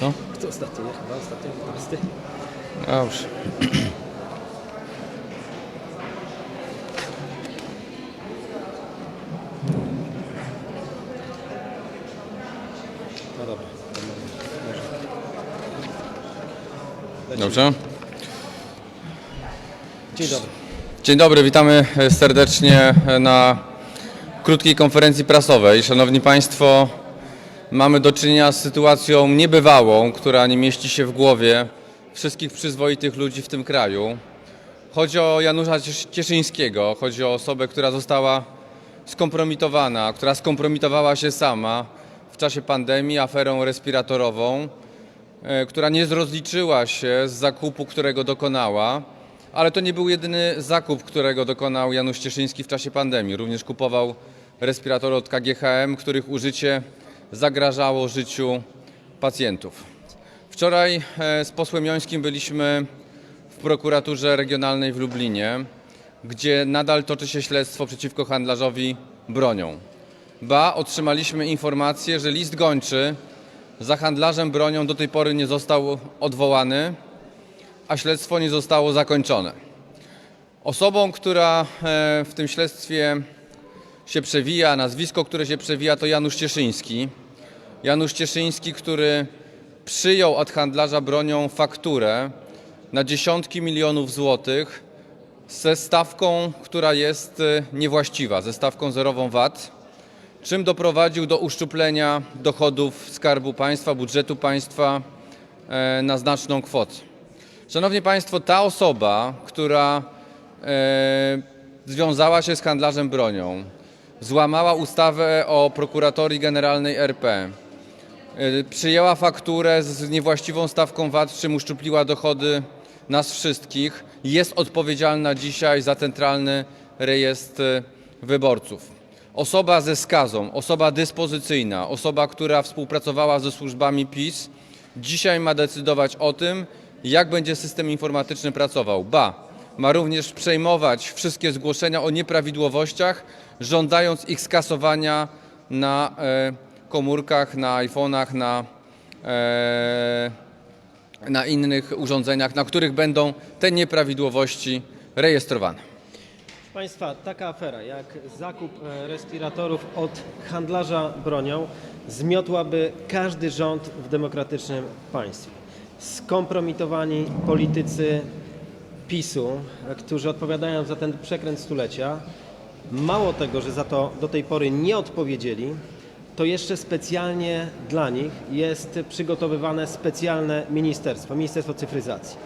Co? Kto ostatnio? Ja chyba ostatnio, teraz ty. Dobrze. No dobra. to może- może. Dobrze. Dzień dobry. Dzień dobry, witamy e, serdecznie e, na krótkiej konferencji prasowej. Szanowni Państwo, mamy do czynienia z sytuacją niebywałą, która nie mieści się w głowie wszystkich przyzwoitych ludzi w tym kraju. Chodzi o Janusza Ciesz- Cieszyńskiego, chodzi o osobę, która została skompromitowana, która skompromitowała się sama w czasie pandemii aferą respiratorową, e, która nie rozliczyła się z zakupu, którego dokonała. Ale to nie był jedyny zakup, którego dokonał Janusz Cieszyński w czasie pandemii. Również kupował respiratory od KGHM, których użycie zagrażało życiu pacjentów. Wczoraj e, z posłem Jońskim byliśmy w prokuraturze regionalnej w Lublinie, gdzie nadal toczy się śledztwo przeciwko handlarzowi bronią. Ba, otrzymaliśmy informację, że list gończy za handlarzem bronią do tej pory nie został odwołany, a śledztwo nie zostało zakończone. Osobą, która e, w tym śledztwie się przewija, nazwisko, które się przewija, to Janusz Cieszyński. Janusz Cieszyński, który przyjął od handlarza bronią fakturę na dziesiątki milionów złotych ze stawką, która jest e, niewłaściwa, ze stawką zerową VAT, czym doprowadził do uszczuplenia dochodów Skarbu Państwa, budżetu państwa e, na znaczną kwotę. Szanowni Państwo, ta osoba, która e, związała się z handlarzem bronią, złamała ustawę o prokuratorii generalnej RP, przyjęła fakturę z niewłaściwą stawką VAT, czym uszczupliła dochody nas wszystkich, jest odpowiedzialna dzisiaj za centralny rejestr e, wyborców. Osoba ze skazą, osoba dyspozycyjna, osoba, która współpracowała ze służbami PiS, dzisiaj ma decydować o tym, jak będzie system informatyczny pracował. Ba, ma również przejmować wszystkie zgłoszenia o nieprawidłowościach, żądając ich skasowania na e, komórkach, na iPhone'ach, na, e, na innych urządzeniach, na których będą te nieprawidłowości rejestrowane. Proszę Państwa, taka afera jak zakup e, respiratorów od handlarza bronią zmiotłaby każdy rząd w demokratycznym państwie. Skompromitowani politycy PiSu, e, którzy odpowiadają za ten przekręt stulecia, mało tego, że za to do tej pory nie odpowiedzieli, to jeszcze specjalnie dla nich jest przygotowywane specjalne ministerstwo, Ministerstwo Cyfryzacji.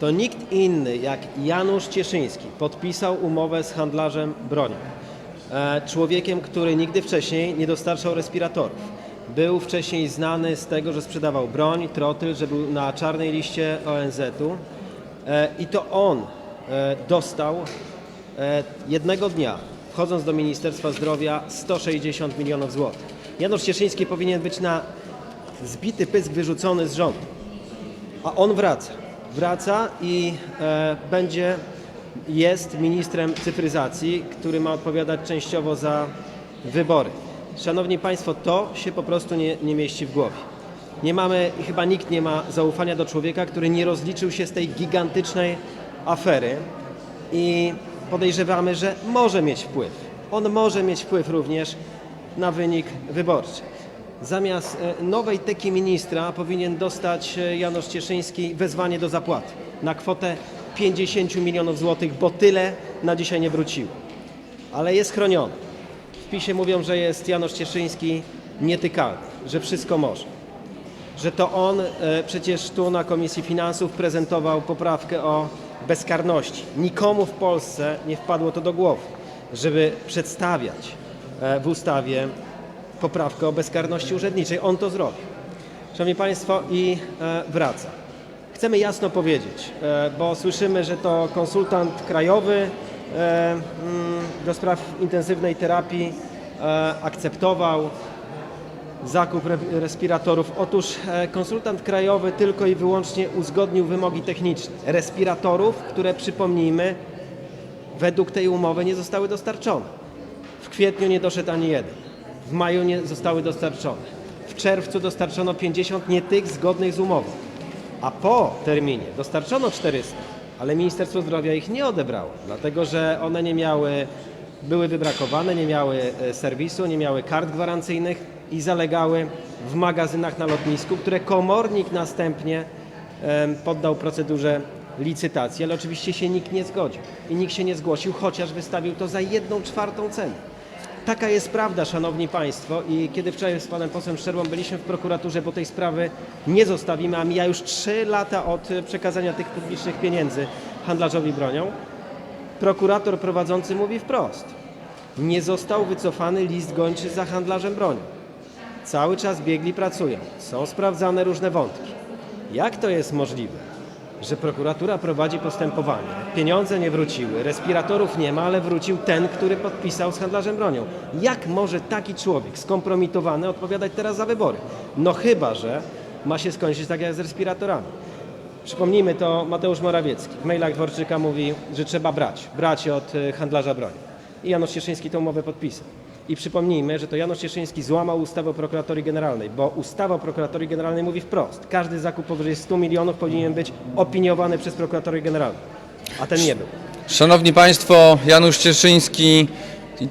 To nikt inny jak Janusz Cieszyński podpisał umowę z handlarzem bronią. E, Człowiekiem, który nigdy wcześniej nie dostarczał respiratorów. Był wcześniej znany z tego, że sprzedawał broń, trotyl, że był na czarnej liście ONZ-u. E, I to on e, dostał jednego dnia, wchodząc do Ministerstwa Zdrowia, 160 milionów złotych. Janusz Cieszyński powinien być na zbity pysk wyrzucony z rządu. A on wraca. Wraca i e, będzie, jest ministrem cyfryzacji, który ma odpowiadać częściowo za wybory. Szanowni Państwo, to się po prostu nie, nie mieści w głowie. Nie mamy chyba nikt nie ma zaufania do człowieka, który nie rozliczył się z tej gigantycznej afery i podejrzewamy, że może mieć wpływ. On może mieć wpływ również na wynik wyborczy. Zamiast e, nowej teki ministra powinien dostać e, Janusz Cieszyński wezwanie do zapłaty na kwotę 50 milionów złotych, bo tyle na dzisiaj nie wróciło. Ale jest chroniony. W PiSie mówią, że jest Janusz Cieszyński nietykalny, że wszystko może. Że to on e, przecież tu na Komisji Finansów prezentował poprawkę o bezkarności. Nikomu w Polsce nie wpadło to do głowy, żeby przedstawiać w ustawie poprawkę o bezkarności urzędniczej. On to zrobił. Szanowni Państwo, i e, wraca. Chcemy jasno powiedzieć, e, bo słyszymy, że to konsultant krajowy e, mm, do spraw intensywnej terapii e, akceptował zakup re- respiratorów. Otóż e, konsultant krajowy tylko i wyłącznie uzgodnił wymogi techniczne respiratorów, które przypomnijmy, według tej umowy nie zostały dostarczone. W kwietniu nie doszedł ani jeden. W maju nie zostały dostarczone. W czerwcu dostarczono 50 nie tych zgodnych z umową, a po terminie dostarczono 400, ale Ministerstwo Zdrowia ich nie odebrało, dlatego że one nie miały, były wybrakowane, nie miały e, serwisu, nie miały kart gwarancyjnych i zalegały w magazynach na lotnisku, które komornik następnie poddał procedurze licytacji, ale oczywiście się nikt nie zgodził i nikt się nie zgłosił, chociaż wystawił to za jedną czwartą ceny. Taka jest prawda, szanowni państwo, i kiedy wczoraj z panem posłem Szczerbą byliśmy w prokuraturze, bo tej sprawy nie zostawimy, a mija już 3 lata od e, przekazania tych publicznych pieniędzy handlarzowi bronią, prokurator prowadzący mówi wprost: nie został wycofany list gończy za handlarzem bronią. Cały czas biegli pracują, są sprawdzane różne wątki. Jak to jest możliwe, że prokuratura prowadzi postępowanie, pieniądze nie wróciły, respiratorów nie ma, ale wrócił ten, który podpisał z handlarzem bronią? Jak może taki człowiek skompromitowany odpowiadać teraz za wybory? No chyba, że ma się skończyć tak jak z respiratorami. Przypomnijmy to, Mateusz Morawiecki w mailach Dworczyka mówi, że trzeba brać, brać od y, handlarza broni. I Janusz Cieszyński tę umowę podpisał. I przypomnijmy, że to Janusz Cieszyński złamał ustawę o prokuratorii generalnej, bo ustawa o prokuratorii generalnej mówi wprost, każdy zakup powyżej 100 milionów powinien być opiniowany przez prokuratorię generalną, a ten nie był. Szanowni Państwo, Janusz Cieszyński,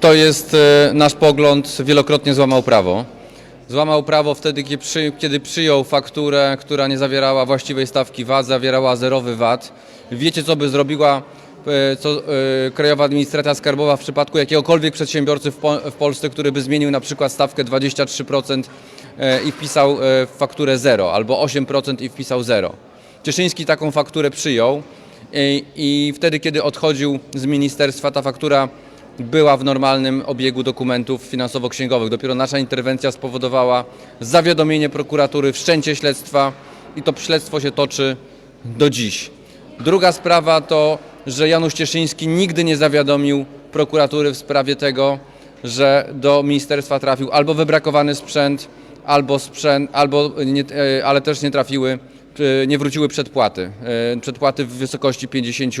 to jest e, nasz pogląd, wielokrotnie złamał prawo. Złamał prawo wtedy, kiedy, przy, kiedy przyjął fakturę, która nie zawierała właściwej stawki VAT, zawierała zerowy VAT. Wiecie, co by zrobiła co, e, Krajowa Administracja Skarbowa w przypadku jakiegokolwiek przedsiębiorcy w, po, w Polsce, który by zmienił na przykład stawkę 23% e, i wpisał e, w fakturę 0 albo 8% i wpisał 0. Cieszyński taką fakturę przyjął i, i wtedy, kiedy odchodził z ministerstwa, ta faktura była w normalnym obiegu dokumentów finansowo-księgowych. Dopiero nasza interwencja spowodowała zawiadomienie prokuratury, wszczęcie śledztwa i to śledztwo się toczy do dziś. Druga sprawa to, że Janusz Cieszyński nigdy nie zawiadomił prokuratury w sprawie tego, że do ministerstwa trafił albo wybrakowany sprzęt, albo sprzęt, albo nie, e, ale też nie trafiły, e, nie wróciły przedpłaty. E, Przedpłaty w wysokości 50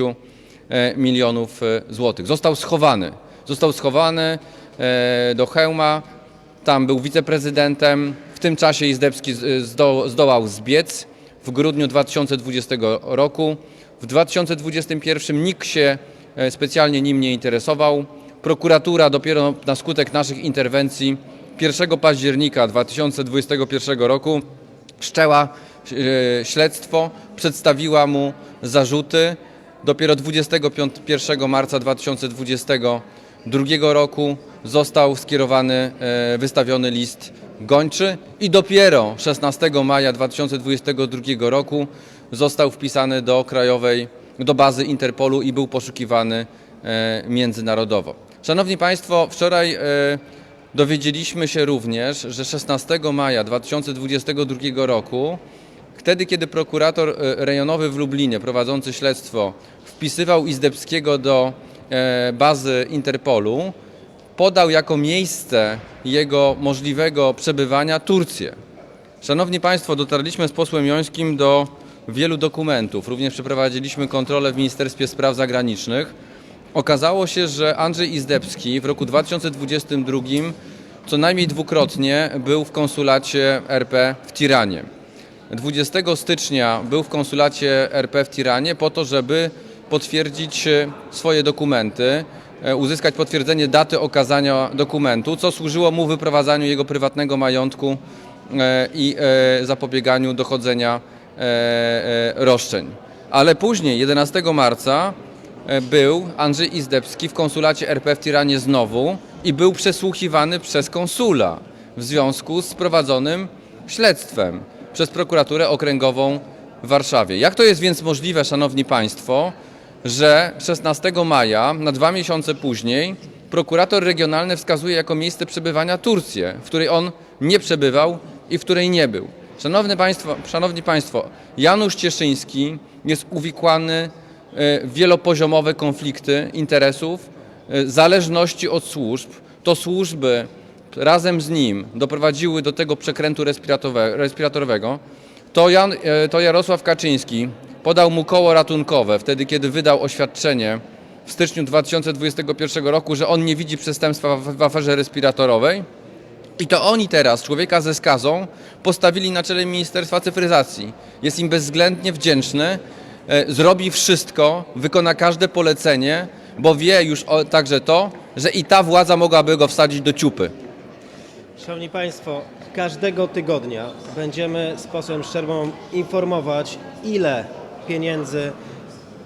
e, milionów złotych. Został schowany. Został schowany do hełma. Tam był wiceprezydentem. W tym czasie Izdebski zdołał zbiec w grudniu 2020 roku. W 2021 nikt się e, specjalnie nim nie interesował. Prokuratura dopiero na skutek naszych interwencji 1 października 2021 roku wszczęła e, śledztwo, przedstawiła mu zarzuty. Dopiero 21 marca 2022 roku został skierowany, e, wystawiony list gończy i dopiero 16 maja 2022 roku został wpisany do krajowej, do bazy Interpolu i był poszukiwany e, międzynarodowo. Szanowni Państwo, wczoraj e, dowiedzieliśmy się również, że 16 maja 2022 roku Wtedy, kiedy prokurator e, rejonowy w Lublinie prowadzący śledztwo wpisywał Izdebskiego do bazy Interpolu, podał jako miejsce jego możliwego przebywania Turcję. Szanowni Państwo, dotarliśmy z posłem Jońskim do wielu dokumentów. Również przeprowadziliśmy kontrolę w Ministerstwie Spraw Zagranicznych. Okazało się, że Andrzej Izdebski w roku 2022 co najmniej dwukrotnie był w konsulacie RP w Tiranie. 20 stycznia był w konsulacie RP w Tiranie po to, żeby potwierdzić swoje dokumenty, e, uzyskać potwierdzenie daty okazania dokumentu, co służyło mu wyprowadzaniu jego prywatnego majątku e, i e, zapobieganiu dochodzenia roszczeń. Ale później, 11 marca, e, był Andrzej Izdebski w konsulacie RP w Tiranie znowu i był przesłuchiwany przez konsula w związku z prowadzonym śledztwem przez prokuraturę okręgową w Warszawie. Jak to jest więc możliwe, szanowni państwo, że 16 maja, na dwa miesiące później, prokurator regionalny wskazuje jako miejsce przebywania Turcję, w której on nie przebywał i w której nie był. Szanowni państwo, szanowni państwo Janusz Cieszyński jest uwikłany e, w wielopoziomowe konflikty interesów, e, zależności od służb. To służby razem z nim doprowadziły do tego przekrętu respiratorowego, to, Jan, e, to Jarosław Kaczyński podał mu koło ratunkowe wtedy, kiedy wydał oświadczenie w styczniu 2021 roku, że on nie widzi przestępstwa w aferze respiratorowej I to oni teraz, człowieka ze skazą, postawili na czele Ministerstwa Cyfryzacji. Jest im bezwzględnie wdzięczny, e, zrobi wszystko, wykona każde polecenie, bo wie już także to, że i ta władza mogłaby go wsadzić do ciupy. Szanowni Państwo, każdego tygodnia będziemy z posłem Szczerbą informować, ile pieniędzy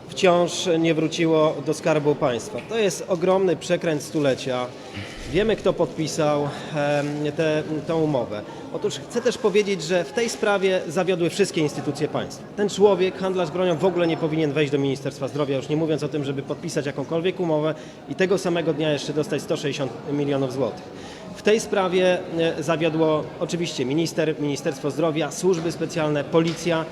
wciąż nie wróciło do Skarbu Państwa. To jest ogromny przekręt stulecia. Wiemy, kto podpisał tę umowę. Otóż chcę też powiedzieć, że w tej sprawie zawiodły wszystkie instytucje państwa. Ten człowiek, handlarz bronią, w ogóle nie powinien wejść do Ministerstwa Zdrowia, już nie mówiąc o tym, żeby podpisać jakąkolwiek umowę i tego samego dnia jeszcze dostać 160 milionów złotych. W tej sprawie e, zawiodło oczywiście minister, Ministerstwo Zdrowia, służby specjalne, policja.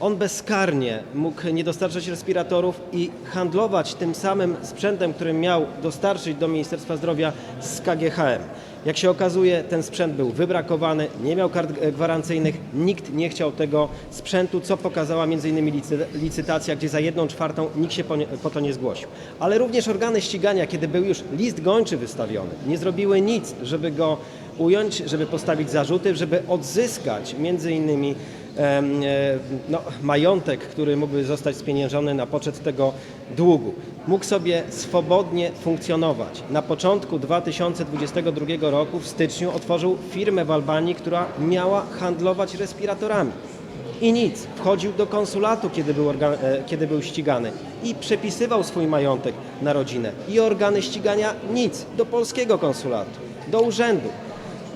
On bezkarnie mógł nie dostarczać respiratorów i handlować tym samym sprzętem, który miał dostarczyć do Ministerstwa Zdrowia z KGHM. Jak się okazuje, ten sprzęt był wybrakowany, nie miał kart gwarancyjnych, nikt nie chciał tego sprzętu, co pokazała m.in. licy- licytacja, gdzie za jedną czwartą nikt się po, to nie zgłosił. Ale również organy ścigania, kiedy był już list gończy wystawiony, nie zrobiły nic, żeby go ująć, żeby postawić zarzuty, żeby odzyskać między innymi no, majątek, który mógłby zostać spieniężony na poczet tego długu. Mógł sobie swobodnie funkcjonować. Na początku 2022 roku, w styczniu, otworzył firmę w Albanii, która miała handlować respiratorami. I nic. Wchodził do konsulatu, kiedy był, e, kiedy był ścigany i przepisywał swój majątek na rodzinę. I organy ścigania nic. Do polskiego konsulatu, do urzędu.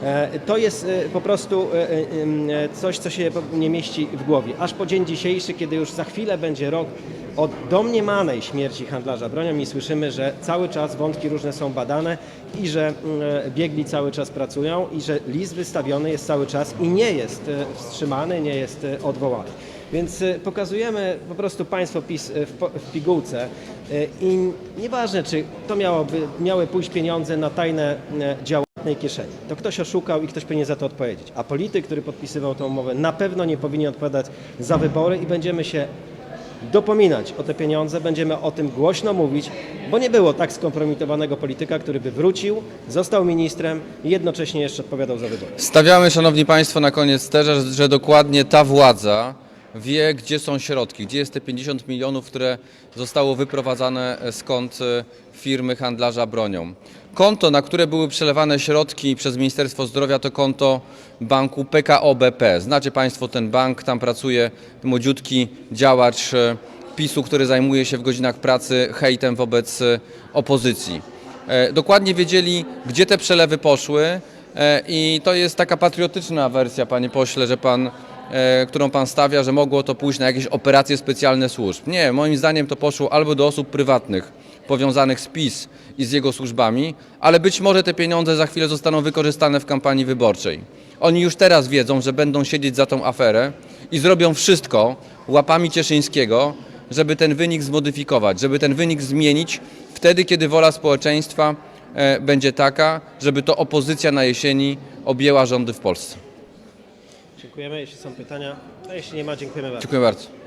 E, To jest e, po prostu e, coś, co się nie mieści w głowie. Aż po dzień dzisiejszy, kiedy już za chwilę będzie rok od domniemanej śmierci handlarza bronią i słyszymy, że cały czas wątki różne są badane i że mm, biegli cały czas pracują i że list wystawiony jest cały czas i nie jest wstrzymany, nie jest odwołany. Więc pokazujemy po prostu państwo PiS w, pigułce i nieważne, czy to miałoby, miały pójść pieniądze na tajne działania prywatnej kieszeni. To ktoś oszukał i ktoś powinien za to odpowiedzieć. A polityk, który podpisywał tę umowę, na pewno nie powinien odpowiadać za wybory i będziemy się dopominać o te pieniądze, będziemy o tym głośno mówić, bo nie było tak skompromitowanego polityka, który by wrócił, został ministrem i jednocześnie jeszcze odpowiadał za wybory. Stawiamy, Szanowni Państwo, na koniec też, że, że dokładnie ta władza wie, gdzie są środki, gdzie jest te 50 milionów, które zostało wyprowadzane z kont e, firmy handlarza bronią. Konto, na które były przelewane środki przez Ministerstwo Zdrowia, to konto banku PKO BP. Znacie Państwo ten bank, tam pracuje młodziutki działacz e, PiSu, który zajmuje się w godzinach pracy hejtem wobec e, opozycji. E, Dokładnie wiedzieli, gdzie te przelewy poszły i to jest taka patriotyczna wersja, panie pośle, że pan, którą pan stawia, że mogło to pójść na jakieś operacje specjalne służb. Nie, moim zdaniem to poszło albo do osób prywatnych powiązanych z PiS i z jego służbami, ale być może te pieniądze za chwilę zostaną wykorzystane w kampanii wyborczej. Oni już teraz wiedzą, że będą siedzieć za tą aferę i zrobią wszystko łapami Cieszyńskiego, żeby ten wynik zmodyfikować, żeby ten wynik zmienić wtedy, kiedy wola społeczeństwa e, będzie taka, żeby to opozycja na jesieni objęła rządy w Polsce. Dziękujemy. Jeśli są pytania, a jeśli nie ma, dziękujemy bardzo. Dziękuję bardzo.